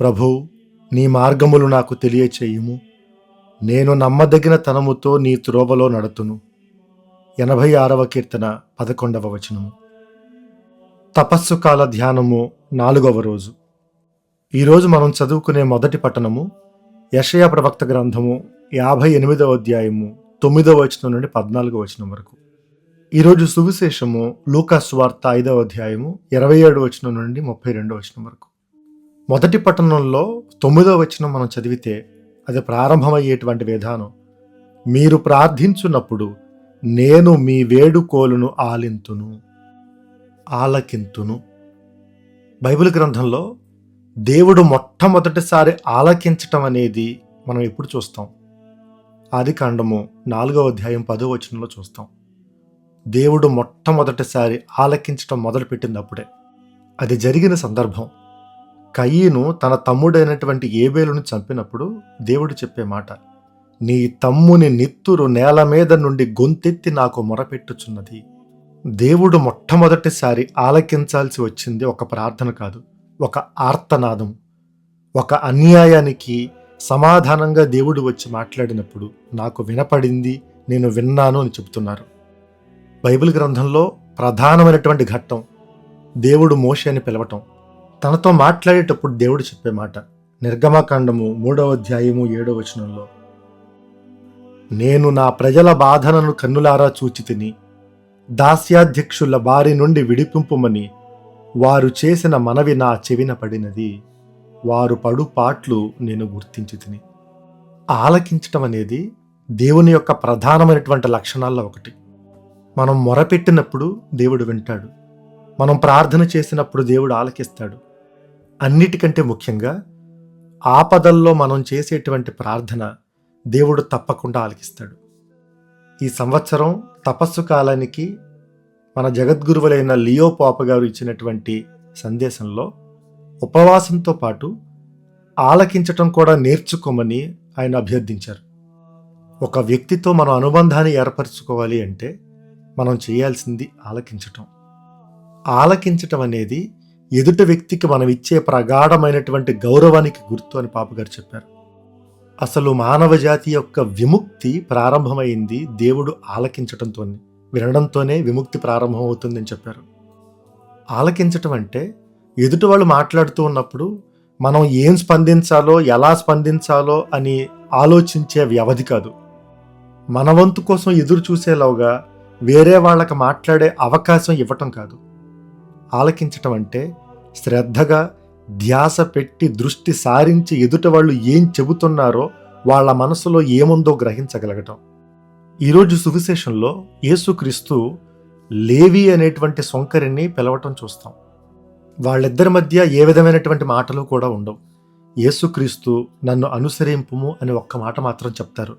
ప్రభు నీ మార్గములు నాకు తెలియచేయుము. నేను నమ్మదగిన తనముతో నీ త్రోవలో నడుతును. ఎనభై ఆరవ కీర్తన పదకొండవ వచనము. తపస్సు కాల ధ్యానము నాలుగవ రోజు. ఈరోజు మనం చదువుకునే మొదటి పట్టణము యషయ ప్రవక్త గ్రంథము యాభై ఎనిమిదవ అధ్యాయము తొమ్మిదవ వచనం నుండి పద్నాలుగవ వచనం వరకు. ఈరోజు సువిశేషము లూకాస్ వార్త ఐదవ అధ్యాయము ఇరవై ఏడు వచనం నుండి ముప్పై రెండవ వచనం వరకు. మొదటి పట్టణంలో తొమ్మిదో వచనం మనం చదివితే అది ప్రారంభమయ్యేటువంటి విధానం. మీరు ప్రార్థించున్నప్పుడు నేను మీ వేడుకోలును ఆలింతును ఆలకింతును. బైబిల్ గ్రంథంలో దేవుడు మొట్టమొదటిసారి ఆలకించటం అనేది మనం ఎప్పుడు చూస్తాం? ఆది కాండము నాలుగవ అధ్యాయం పదో వచనంలో చూస్తాం. దేవుడు మొట్టమొదటిసారి ఆలకించటం మొదలుపెట్టినప్పుడే. అది జరిగిన సందర్భం. కయ్యను తన తమ్ముడైనటువంటి ఏబేలును చంపినప్పుడు దేవుడు చెప్పే మాట నీ తమ్ముని నిత్తురు నేల మీద నుండి గొంతెత్తి నాకు మొరపెట్టుచున్నది. దేవుడు మొట్టమొదటిసారి ఆలకించాల్సి వచ్చింది ఒక ప్రార్థన కాదు ఒక ఆర్తనాదం. ఒక అన్యాయానికి సమాధానంగా దేవుడు వచ్చి మాట్లాడినప్పుడు నాకు వినపడింది నేను విన్నాను అని చెబుతున్నారు. బైబిల్ గ్రంథంలో ప్రధానమైనటువంటి ఘట్టం దేవుడు మోషే అని పిలవటం. తనతో మాట్లాడేటప్పుడు దేవుడు చెప్పే మాట నిర్గమకాండము మూడవ అధ్యాయము ఏడవ వచనంలో నేను నా ప్రజల బాధలను కన్నులారా చూచి తిని దాస్యాధ్యక్షుల బారి నుండి విడిపింపుమని వారు చేసిన మనవి నా చెవిన పడినది. వారు పడు పాట్లు నేను గుర్తించి తిని. ఆలకించటం అనేది దేవుని యొక్క ప్రధానమైనటువంటి లక్షణాల్లో ఒకటి. మనం మొరపెట్టినప్పుడు దేవుడు వింటాడు. మనం ప్రార్థన చేసినప్పుడు దేవుడు ఆలకిస్తాడు. అన్నిటికంటే ముఖ్యంగా ఆపదల్లో మనం చేసేటువంటి ప్రార్థన దేవుడు తప్పకుండా ఆలకిస్తాడు. ఈ సంవత్సరం తపస్సు కాలానికి మన జగద్గురువులైన లియో పాప గారు ఇచ్చినటువంటి సందేశంలో ఉపవాసంతో పాటు ఆలకించటం కూడా నేర్చుకోమని ఆయన అభ్యర్థించారు. ఒక వ్యక్తితో మనం అనుబంధాన్ని ఏర్పరచుకోవాలి అంటే మనం చేయాల్సింది ఆలకించటం. ఆలకించటం అనేది ఎదుట వ్యక్తికి మనం ఇచ్చే ప్రగాఢమైనటువంటి గౌరవానికి గుర్తు అని పాపగారు చెప్పారు. అసలు మానవ జాతి యొక్క విముక్తి ప్రారంభమైంది దేవుడు ఆలకించటంతో వినడంతోనే విముక్తి ప్రారంభమవుతుందని చెప్పారు. ఆలకించటం అంటే ఎదుటి వాళ్ళు మాట్లాడుతూ ఉన్నప్పుడు మనం ఏం స్పందించాలో ఎలా స్పందించాలో అని ఆలోచించే వ్యవధి కాదు. మన వంతు కోసం ఎదురు చూసేలోగా వేరే వాళ్ళకి మాట్లాడే అవకాశం ఇవ్వటం కాదు. ఆలకించటం అంటే శ్రద్ధగా ధ్యాస పెట్టి దృష్టి సారించి ఎదుట వాళ్ళు ఏం చెబుతున్నారో వాళ్ళ మనసులో ఏముందో గ్రహించగలగటం. ఈరోజు సువిశేషంలో యేసుక్రీస్తు లేవి అనేటువంటి సొంకరిని పిలవటం చూస్తాం. వాళ్ళిద్దరి మధ్య ఏ విధమైనటువంటి మాటలు కూడా ఉండవు. యేసుక్రీస్తు నన్ను అనుసరింపుము అని ఒక్క మాట మాత్రం చెప్తారు.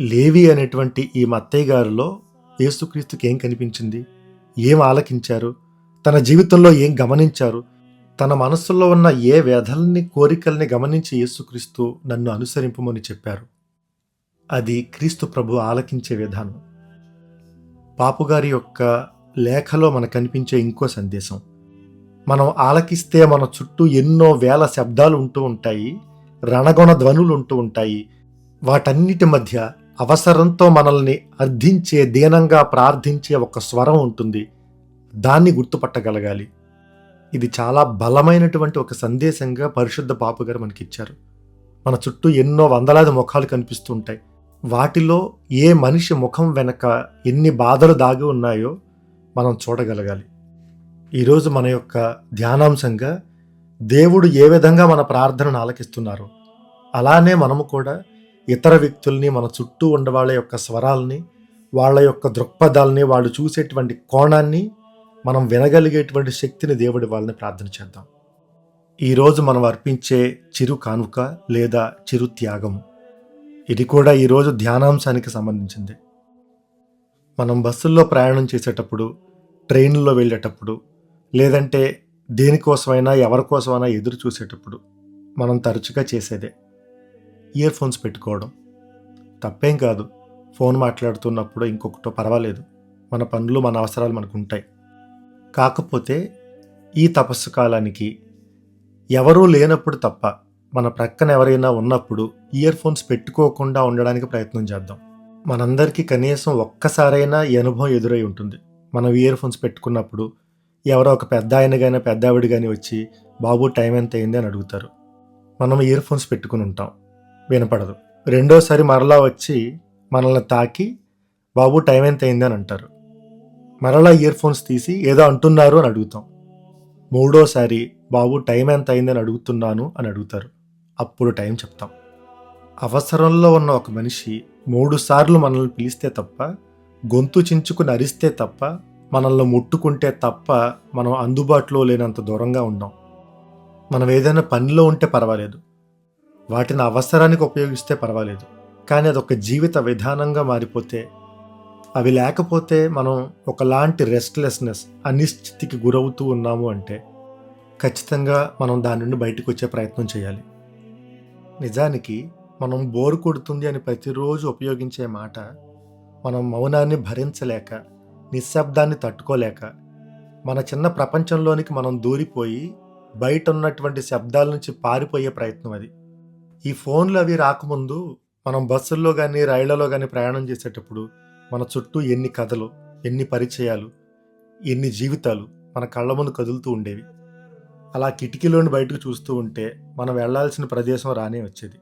లేవి అనేటువంటి ఈ మత్తయ్య గారిలో యేసుక్రీస్తుకి ఏం కనిపించింది? ఏం ఆలకించారు? తన జీవితంలో ఏం గమనించారు? తన మనస్సులో ఉన్న ఏ వ్యధల్ని కోరికల్ని గమనించి యేసుక్రీస్తు నన్ను అనుసరింపమని చెప్పారు. అది క్రీస్తు ప్రభు ఆలకించే విధానం. పాపుగారి యొక్క లేఖలో మనకు కనిపించే ఇంకో సందేశం. మనం ఆలకిస్తే మన చుట్టూ ఎన్నో వేల శబ్దాలు ఉంటూ ఉంటాయి రణగొణ ధ్వనులు ఉంటూ ఉంటాయి. వాటన్నిటి మధ్య అవసరంతో మనల్ని అర్థించే దీనంగా ప్రార్థించే ఒక స్వరం ఉంటుంది. దాన్ని గుర్తుపట్టగలగాలి. ఇది చాలా బలమైనటువంటి ఒక సందేశంగా పరిశుద్ధ పాపు గారు మనకి ఇచ్చారు మన చుట్టూ ఎన్నో వందలాది ముఖాలు కనిపిస్తూ ఉంటాయి వాటిలో ఏ మనిషి ముఖం వెనక ఎన్ని బాధలు దాగి ఉన్నాయో మనం చూడగలగాలి. ఈరోజు మన యొక్క ధ్యానాంశంగా దేవుడు ఏ విధంగా మన ప్రార్థనను ఆలకిస్తున్నారో అలానే మనము కూడా ఇతర వ్యక్తుల్ని మన చుట్టూ ఉండే వాళ్ళ యొక్క స్వరాల్ని వాళ్ళ యొక్క దృక్పథాలని వాళ్ళు చూసేటువంటి కోణాన్ని మనం వినగలిగేటువంటి శక్తిని దేవుడి వాళ్ళని ప్రార్థన చేద్దాం. ఈరోజు మనం అర్పించే చిరు కానుక లేదా చిరు త్యాగం. ఇది కూడా ఈరోజు ధ్యానాంశానికి సంబంధించింది. మనం బస్సుల్లో ప్రయాణం చేసేటప్పుడు ట్రైన్లో వెళ్ళేటప్పుడు లేదంటే దేనికోసమైనా ఎవరికోసమైనా ఎదురు చూసేటప్పుడు మనం తరచుగా చేసేదే. ఇయర్ ఫోన్స్ పెట్టుకోవడం. తప్పేం కాదు. ఫోన్ మాట్లాడుతున్నప్పుడు ఇంకొకటో పర్వాలేదు. మన పనులు మన అవసరాలు మనకు ఉంటాయి కాకపోతే ఈ తపస్సు కాలానికి ఎవరూ లేనప్పుడు తప్ప మన ప్రక్కన ఎవరైనా ఉన్నప్పుడు ఇయర్ ఫోన్స్ పెట్టుకోకుండా ఉండడానికి ప్రయత్నం చేద్దాం. మనందరికీ కనీసం ఒక్కసారైనా ఈ అనుభవం ఎదురై ఉంటుంది. మనం ఇయర్ ఫోన్స్ పెట్టుకున్నప్పుడు ఎవరో ఒక పెద్ద ఆయన కానీ పెద్ద ఆవిడ కానీ వచ్చి బాబు టైం ఎంత అయింది? అని అడుగుతారు. మనం ఇయర్ ఫోన్స్ పెట్టుకుని ఉంటాం. వినపడదు. రెండోసారి మరలా వచ్చి మనల్ని తాకి బాబు టైం ఎంత అయింది? అని అంటారు. మరలా ఇయర్ ఫోన్స్ తీసి ఏదో అంటున్నారు అని అడుగుతాం. మూడోసారి బాబు టైం ఎంత అయిందని అడుగుతున్నాను అని అడుగుతారు. అప్పుడు టైం చెప్తాం. అవసరంలో ఉన్న ఒక మనిషి మూడు సార్లు మనల్ని పిలిస్తే తప్ప గొంతు చించుకుని అరిస్తే తప్ప మనల్ని ముట్టుకుంటే తప్ప మనం అందుబాటులో లేనంత దూరంగా ఉన్నాం మనం ఏదైనా పనిలో ఉంటే పర్వాలేదు. వాటిని అవసరానికి ఉపయోగిస్తే పర్వాలేదు. కానీ అదొక జీవిత విధానంగా మారిపోతే అవి లేకపోతే మనం ఒకలాంటి రెస్ట్లెస్నెస్ అనిశ్చితికి గురవుతూ ఉన్నాము అంటే ఖచ్చితంగా మనం దాని నుండి బయటకు వచ్చే ప్రయత్నం చేయాలి. నిజానికి మనం బోరు కొడుతుంది అని ప్రతిరోజు ఉపయోగించే మాట మనం మౌనాన్ని భరించలేక నిశ్శబ్దాన్ని తట్టుకోలేక మన చిన్న ప్రపంచంలోనికి మనం దూరిపోయి బయట ఉన్నటువంటి శబ్దాల నుంచి పారిపోయే ప్రయత్నం అది. ఈ ఫోన్లు అవి రాకముందు మనం బస్సుల్లో కానీ రైళ్ళలో కానీ ప్రయాణం చేసేటప్పుడు మన చుట్టూ ఎన్ని కథలు ఎన్ని పరిచయాలు ఎన్ని జీవితాలు మన కళ్ళ ముందు కదులుతూ ఉండేవి. అలా కిటికీలోని బయటకు చూస్తూ ఉంటే మనం వెళ్ళాల్సిన ప్రదేశం రానే వచ్చేది.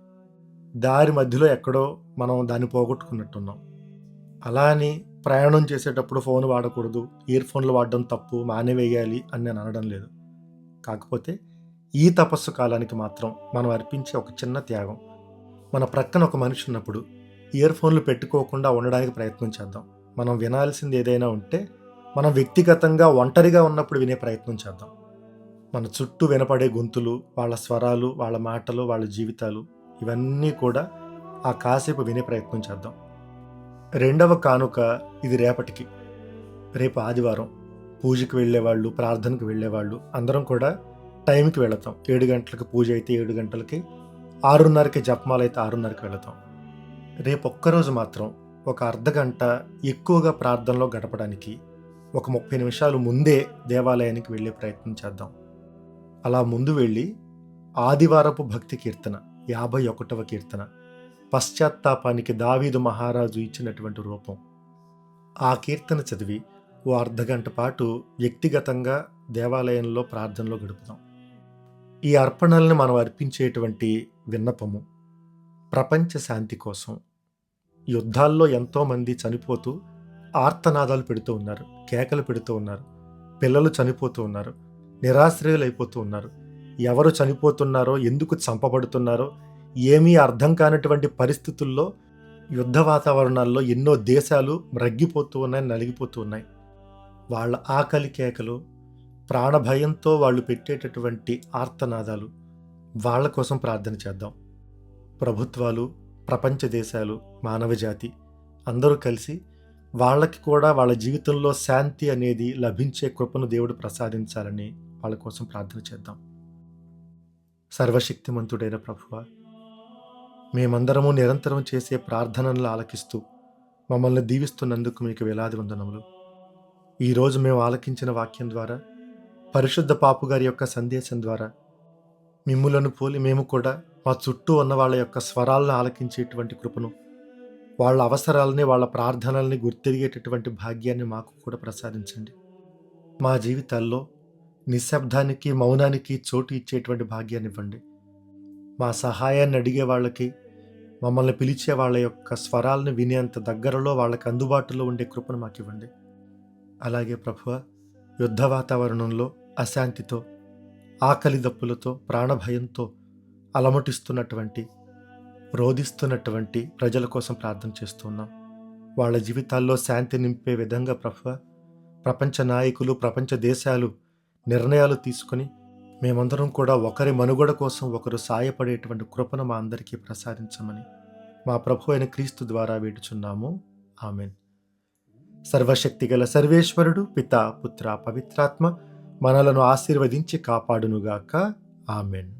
దారి మధ్యలో ఎక్కడో మనం దాన్ని పోగొట్టుకున్నట్టున్నాం. అలా అని ప్రయాణం చేసేటప్పుడు ఫోన్ వాడకూడదు ఇయర్ ఫోన్లు వాడడం తప్పు మానేవేయాలి అని నేను అనడం లేదు. కాకపోతే ఈ తపస్సు కాలానికి మాత్రం మనం అర్పించే ఒక చిన్న త్యాగం. మన ప్రక్కన ఒక మనిషి ఉన్నప్పుడు ఇయర్ ఫోన్లు పెట్టుకోకుండా ఉండడానికి ప్రయత్నం చేద్దాం. మనం వినాల్సింది ఏదైనా ఉంటే మనం వ్యక్తిగతంగా ఒంటరిగా ఉన్నప్పుడు వినే ప్రయత్నం చేద్దాం. మన చుట్టూ వినపడే గొంతులు వాళ్ళ స్వరాలు వాళ్ళ మాటలు వాళ్ళ జీవితాలు ఇవన్నీ కూడా ఆ కాసేపు వినే ప్రయత్నం చేద్దాం. రెండవ కానుక ఇది రేపటికి. రేపు ఆదివారం పూజకి వెళ్ళేవాళ్ళు ప్రార్థనకు వెళ్ళేవాళ్ళు అందరం కూడా టైంకి వెళతాం. ఏడు గంటలకు పూజ అయితే ఏడు గంటలకి ఆరున్నరకి జపమాల అయితే ఆరున్నరకి వెళతాం. రేపు ఒక్కరోజు మాత్రం ఒక అర్ధగంట ఎక్కువగా ప్రార్థనలో గడపడానికి ఒక ముప్పై నిమిషాలు ముందే దేవాలయానికి వెళ్ళే ప్రయత్నం చేద్దాం. అలా ముందు వెళ్ళి ఆదివారపు భక్తి కీర్తన యాభై ఒకటవ కీర్తన పశ్చాత్తాపానికి దావీదు మహారాజు ఇచ్చినటువంటి రూపం. ఆ కీర్తన చదివి ఓ అర్ధగంట పాటు వ్యక్తిగతంగా దేవాలయంలో ప్రార్థనలో గడుపుదాం. ఈ అర్పణల్ని మనం అర్పించేటువంటి విన్నపము ప్రపంచ శాంతి కోసం యుద్ధాల్లో ఎంతోమంది చనిపోతూ ఆర్తనాదాలు పెడుతూ ఉన్నారు కేకలు పెడుతూ ఉన్నారు పిల్లలు చనిపోతూ ఉన్నారు నిరాశ్రయులు అయిపోతూ ఉన్నారు. ఎవరు చనిపోతున్నారో ఎందుకు చంపబడుతున్నారో ఏమీ అర్థం కానటువంటి పరిస్థితుల్లో యుద్ధ వాతావరణాల్లో ఎన్నో దేశాలు రగ్గిపోతూ ఉన్నాయి నలిగిపోతూ ఉన్నాయి. వాళ్ళ ఆకలి కేకలు ప్రాణభయంతో వాళ్ళు పెట్టేటటువంటి ఆర్తనాదాలు వాళ్ళ కోసం ప్రార్థన చేద్దాం. ప్రభుత్వాలు ప్రపంచ దేశాలు మానవజాతి అందరూ కలిసి వాళ్ళకి కూడా వాళ్ళ జీవితంలో శాంతి అనేది లభించే కృపను దేవుడు ప్రసాదించాలని వాళ్ళ కోసం ప్రార్థన చేద్దాం. సర్వశక్తిమంతుడైన ప్రభువ మేమందరము నిరంతరం చేసే ప్రార్థనలు ఆలకిస్తూ మమ్మల్ని దీవిస్తున్నందుకు మీకు వేలాది వందనములు. ఈరోజు మేము ఆలకించిన వాక్యం ద్వారా పరిశుద్ధ పాపు గారి యొక్క సందేశం ద్వారా మిమ్ములను పోలి మేము కూడా మా చుట్టూ ఉన్న వాళ్ళ యొక్క స్వరాలను ఆలకించేటువంటి కృపను వాళ్ళ అవసరాలని వాళ్ళ ప్రార్థనల్ని గుర్తిరిగేటటువంటి భాగ్యాన్ని మాకు కూడా ప్రసాదించండి. మా జీవితాల్లో నిశ్శబ్దానికి మౌనానికి చోటు ఇచ్చేటువంటి భాగ్యాన్ని ఇవ్వండి. మా సహాయాన్ని అడిగే వాళ్ళకి మమ్మల్ని పిలిచే వాళ్ళ యొక్క స్వరాలను వినేంత దగ్గరలో వాళ్ళకి అందుబాటులో ఉండే కృపను మాకు ఇవ్వండి. అలాగే ప్రభువ యుద్ధ వాతావరణంలో అశాంతితో ఆకలి దప్పులతో ప్రాణభయంతో అలమటిస్తున్నటువంటి రోధిస్తున్నటువంటి ప్రజల కోసం ప్రార్థన చేస్తున్నాం వాళ్ళ జీవితాల్లో శాంతి నింపే విధంగా ప్రభ ప్రపంచ నాయకులు ప్రపంచ దేశాలు నిర్ణయాలు తీసుకొని మేమందరం కూడా ఒకరి మనుగడ కోసం ఒకరు సాయపడేటువంటి కృపను మా అందరికీ ప్రసాదించమని మా ప్రభు అయిన క్రీస్తు ద్వారా వేడుచున్నాము. ఆమెన్. సర్వశక్తిగల సర్వేశ్వరుడు పిత పుత్ర పవిత్రాత్మ మనలను ఆశీర్వదించి కాపాడునుగాక. ఆమెన్.